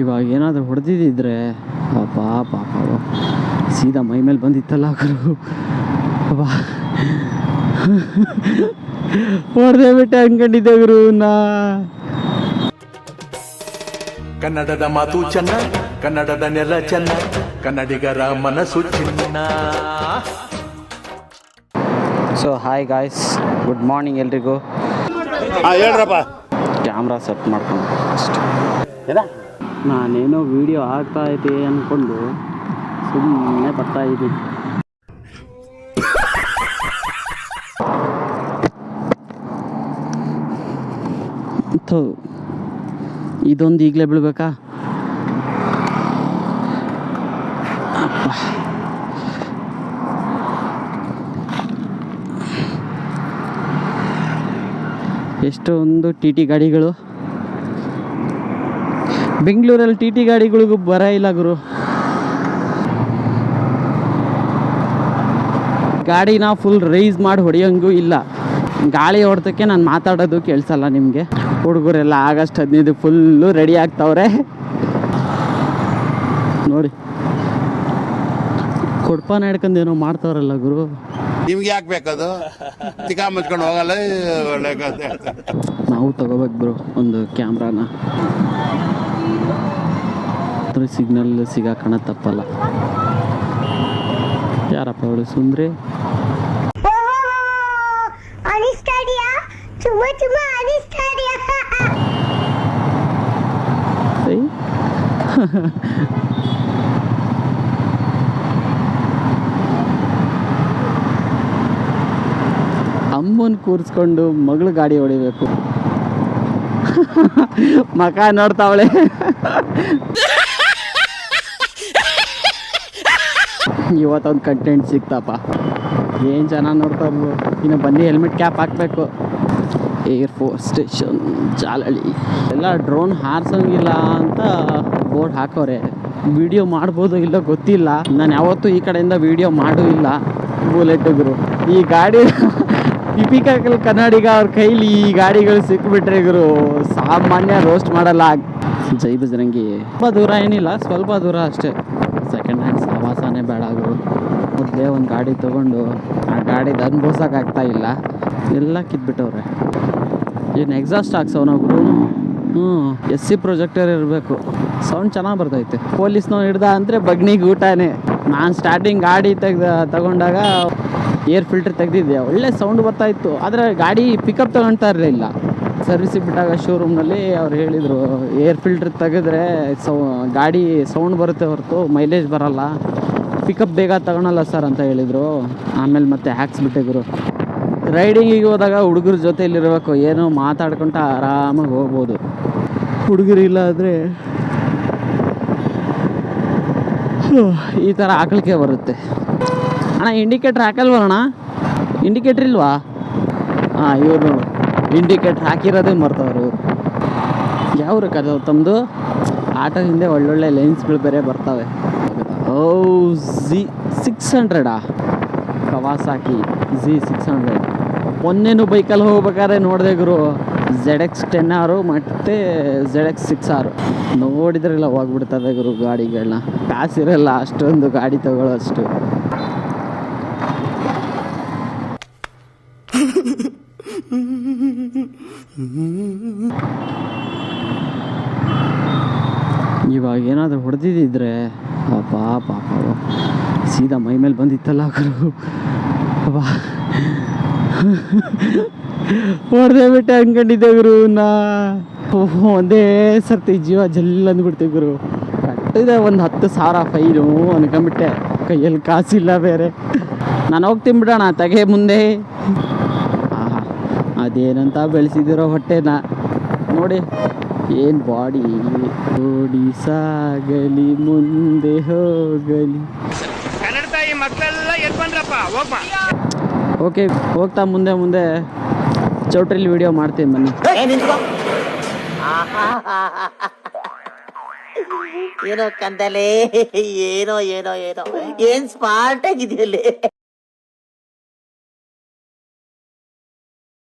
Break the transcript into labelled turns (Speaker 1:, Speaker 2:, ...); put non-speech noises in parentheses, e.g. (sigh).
Speaker 1: ಇವಾಗ ಏನಾದರೂ ಹೊಡೆದಿದ್ದಿದ್ರೆ ಪಾಪ ಪಾಪ ಸೀದಾ ಮೈ ಮೇಲೆ ಬಂದಿತ್ತಲ್ಲ ಗುರು. ಅಬ್ಬಾ ಹೊಡೆದೇ ಬಿಟ್ಟೆ ಅನ್ಕೊಂಡಿದ್ದೆ ಗುರು ನಾ.
Speaker 2: ಕನ್ನಡದ ಮಾತು ಚೆನ್ನ ಕನ್ನಡದ ನೆಲ ಚೆನ್ನ ಕನ್ನಡಿಗರ ಮನಸ್ಸು ಚಿನ್ನ.
Speaker 1: So hi guys good morning ಎಲ್ರಿಗೂ.
Speaker 3: ಹೇಳ್ರಪ್ಪ.
Speaker 1: ಕ್ಯಾಮ್ರಾ ಸೆಟ್ ಮಾಡ್ಕೊಂಡು. ಅಷ್ಟೇ ನಾನೇನೋ ವಿಡಿಯೋ ಆಗ್ತಾ ಇದೆ ಅಂದ್ಕೊಂಡು ಸುಮ್ಮನೆ ಬರ್ತಾ ಇದ್ದೀನಿ ಇದೊಂದು ಈಗಲೇ ಬೀಳ್ಬೇಕಾ? ಎಷ್ಟೊಂದು ಟಿ ಟಿ ಗಾಡಿಗಳು. ಬೆಂಗಳೂರಲ್ಲಿ ಟಿ ಟಿ ಗಾಡಿಗಳಿಗೂ ಬರ ಇಲ್ಲ ಗುರು. ಗಾಡಿನ ಫುಲ್ ರೈಸ್ ಮಾಡಿ ಹೊಡಿಯೋಂಗೂ ಇಲ್ಲ. ಗಾಳಿ ಹೊಡೆದಕ್ಕೆ ನಾನು ಮಾತಾಡೋದು ಕೇಳಿಸಲ್ಲ ನಿಮಗೆ. ಹುಡುಗರೆಲ್ಲ ಆಗಸ್ಟ್ ಹದಿನೈದು ಫುಲ್ಲು ರೆಡಿ ಆಗ್ತಾವ್ರೆ. ನೋಡಿ. ಕೊಡ್ಪಾನ ಹಿಡ್ಕೊಂಡು ಏನೋ ಮಾಡ್ತಾವ್ರಲ್ಲ ಗುರು.
Speaker 3: ನಿಮ್ಗೆ ಯಾಕೆ ಬೇಕದು? ತಿಕಾ ಮುಚ್ಕೊಂಡು ಹೋಗಲ್ಲ
Speaker 1: ನಾವು ತಗೋಬೇಕು ಬ್ರೋ ಒಂದು ಕ್ಯಾಮ್ರಾನ. ಸಿಗ್ನಲ್ ಸಿಗಾಕಣ ತಪ್ಪಲ್ಲ. ಯಾರಪ್ಪ ಅವಳು? ಸುಂದ್ರಿ. ಅಮ್ಮನ್ ಕೂರಿಸ್ಕೊಂಡು ಮಗಳು ಗಾಡಿ ಹೊಡಿಬೇಕು. ಮಕ ನೋಡ್ತಾವಳೆ. ಇವತ್ತೊಂದು ಕಂಟೆಂಟ್ ಸಿಕ್ತಪ್ಪ. ಏನು ಜನ ನೋಡ್ತಾವು ಇನ್ನು ಬನ್ನಿ ಹೆಲ್ಮೆಟ್ ಕ್ಯಾಪ್ ಹಾಕಬೇಕು. Air force station Jalahalli. ಎಲ್ಲ ಡ್ರೋನ್ ಹಾರಿಸಂಗಿಲ್ಲ ಅಂತ ಬೋರ್ಡ್ ಹಾಕೋರೆ. ವಿಡಿಯೋ ಮಾಡ್ಬೋದು ಇಲ್ಲ ಗೊತ್ತಿಲ್ಲ. ನಾನು ಯಾವತ್ತೂ ಈ ಕಡೆಯಿಂದ ವಿಡಿಯೋ ಮಾಡೂ ಇಲ್ಲ. ಬುಲೆಟ್ಗುರು ಈ ಗಾಡಿ ಟಿಪಿಕಲ್ ಕನ್ನಡಿಗ ಅವ್ರ ಕೈಲಿ ಈ ಗಾಡಿಗಳು ಸಿಕ್ಬಿಟ್ರೆ ಇವರು ಸಾಮಾನ್ಯ ರೋಸ್ಟ್ ಮಾಡಲ್ಲ. ಜೈ ಬಜರಂಗಿ. ತುಂಬ ದೂರ ಏನಿಲ್ಲ ಸ್ವಲ್ಪ ದೂರ ಅಷ್ಟೇ. ಸೆಕೆಂಡ್ ಹ್ಯಾಂಡ್ ಸಹವಾಸನೇ ಬೇಡ ಅವರು ಮೊದಲೇ ಒಂದು ಗಾಡಿ ತೊಗೊಂಡು ಆ ಗಾಡಿದು ಅನುಭವಿಸೋಕ್ಕಾಗ್ತಾ ಇಲ್ಲ. ಎಲ್ಲ ಕಿತ್ಬಿಟ್ಟವ್ರೆ. ಏನು ಎಕ್ಸಾಸ್ಟ್ ಹಾಕ್ಸವನೊಬ್ರು ಹ್ಞೂ ಎಸ್ ಸಿ ಪ್ರೊಜೆಕ್ಟರ್ ಇರಬೇಕು. ಸೌಂಡ್ ಚೆನ್ನಾಗಿ ಬರ್ತೈತೆ. ಪೊಲೀಸ್ನವ್ನು ಹಿಡ್ದ ಅಂದರೆ ಬಗ್ನಿಗೆ ಊಟನೇ. ನಾನು ಸ್ಟಾರ್ಟಿಂಗ್ ಗಾಡಿ ತೆಗ್ದ ತಗೊಂಡಾಗ ಏರ್ ಫಿಲ್ಟರ್ ತೆಗೆದಿದ್ದೆ. ಒಳ್ಳೆ ಸೌಂಡ್ ಬರ್ತಾ ಇತ್ತು. ಆದರೆ ಗಾಡಿ ಪಿಕಪ್ ತಗೊಳ್ತಾ ಇರಲಿಲ್ಲ. ಸರ್ವಿಸಿಗೆ ಬಿಟ್ಟಾಗ ಶೋರೂಮ್ನಲ್ಲಿ ಅವ್ರು ಹೇಳಿದರು ಏರ್ ಫಿಲ್ಟರ್ ತೆಗೆದ್ರೆ ಸೌ ಗಾಡಿ ಸೌಂಡ್ ಬರುತ್ತೆ ಹೊರತು ಮೈಲೇಜ್ ಬರಲ್ಲ. ಪಿಕಪ್ ಬೇಗ ತಗೊಳಲ್ಲ ಸರ್ ಅಂತ ಹೇಳಿದರು. ಆಮೇಲೆ ಮತ್ತೆ ಹ್ಯಾಕ್ಸ್ ಗುರು. ರೈಡಿಂಗಿಗೆ ಹೋದಾಗ ಹುಡುಗರ ಜೊತೆಯಲ್ಲಿರಬೇಕು ಏನೋ ಮಾತಾಡ್ಕೊಂತ ಆರಾಮಾಗಿ ಹೋಗ್ಬೋದು. ಹುಡುಗರು ಇಲ್ಲ ಆದರೆ ಈ ಥರ ಆಕಳಿಕೆ ಬರುತ್ತೆ. ಅಣ್ಣ ಇಂಡಿಕೇಟ್ರ್ ಹಾಕಲ್ವಣ್ಣ ಇಂಡಿಕೇಟ್ರ್ ಇಲ್ವಾ? ಹಾಂ ಇವ್ರು ಇಂಡಿಕೇಟ್ರ್ ಹಾಕಿರೋದೇ ಮರ್ತವ್ರು ಇವರು. ಯಾವ್ರು ಕದ ತಮ್ಮದು ಆಟೋ ಹಿಂದೆ ಒಳ್ಳೊಳ್ಳೆ ಲೈನ್ಸ್ಗಳು ಬೇರೆ ಬರ್ತವೆ. ಓ ಝಿ ಸಿಕ್ಸ್ ಹಂಡ್ರೆಡಾ ಕವಾಸಾಕಿ ಝಿ ಸಿಕ್ಸ್ ಹಂಡ್ರೆಡ್ ಮೊನ್ನೆನೂ ಬೈಕಲ್ಲಿ ಹೋಗ್ಬೇಕಾದ್ರೆ ನೋಡಿದೆ ಗುರು. ಝೆಡ್ ಎಕ್ಸ್ ಟೆನ್ ಆರು ಮತ್ತು ಝೆಡ್ ಎಕ್ಸ್ ಸಿಕ್ಸ್ ಆರು ನೋಡಿದ್ರೆಲ್ಲ ಹೋಗ್ಬಿಡ್ತಾರೆ ಗುರು ಗಾಡಿಗಳನ್ನ ಕಾಸಿರಲ್ಲ, ಅಷ್ಟೊಂದು ಗಾಡಿ ತಗೊಳ್ಳೋ ಅಷ್ಟು. ಇವಾಗ ಏನಾದರೂ ಹೊಡೆದಿದ್ದಿದ್ರೆ ಪಾಪ ಪಾಪ. ಸೀದಾ ಮೈ ಮೇಲೆ ಬಂದಿತ್ತಲ್ಲ ಅಬ್ಬಾ ಹೊಡೆದೇ ಬಿಟ್ಟೆ ಅನ್ಕೊಂಡಿದ್ದೆ ಗುರು ನಾ. ಒಂದೇ ಸರ್ತಿ ಜೀವ ಜಲ್ ಅಂದ್ಬಿಡ್ತೆ ಗುರು. ಕಟ್ಟಿದೆ ಒಂದು ಹತ್ತು ಸಾವಿರ ಫೈನು ಅನ್ಕೊಂಬಿಟ್ಟೆ ಕೈಯಲ್ಲಿ ಕಾಸಿಲ್ಲ ಬೇರೆ. ನಾನು ಹೋಗ್ತೀನಿ ಬಿಡೋಣ, ತಗೆ ಮುಂದೆ. ಅದೇನಂತ ಬೆಳೆಸಿದಿರೋ ಹೊಟ್ಟೆನ. ನೋಡಿ ಏನು ಬಾಡಿ? ಓಡಿ ಸಾಗಲಿ ಮುಂದೆ ಹೋಗಲಿ.
Speaker 4: ಕನ್ನಡ ತಾಯಿ ಮಕ್ಕಳೆಲ್ಲ ಎದ್ ಬಂದ್ರಪ್ಪ ಹೋಗ್ಮ.
Speaker 1: ಓಕೆ ಹೋಗ್ತಾ ಮುಂದೆ ಮುಂದೆ ಚೌಟ್ರಿಲಿ ವಿಡಿಯೋ ಮಾಡ್ತೀನಿ ಬನ್ನಿ. (laughs)
Speaker 5: ಏನೋ ಕಂದಲೇ ಏನೋ ಏನೋ ಏನೋ. ಏನ್ ಸ್ಮಾರ್ಟ್ ಆಗಿದೆಯಲ್ಲೇ.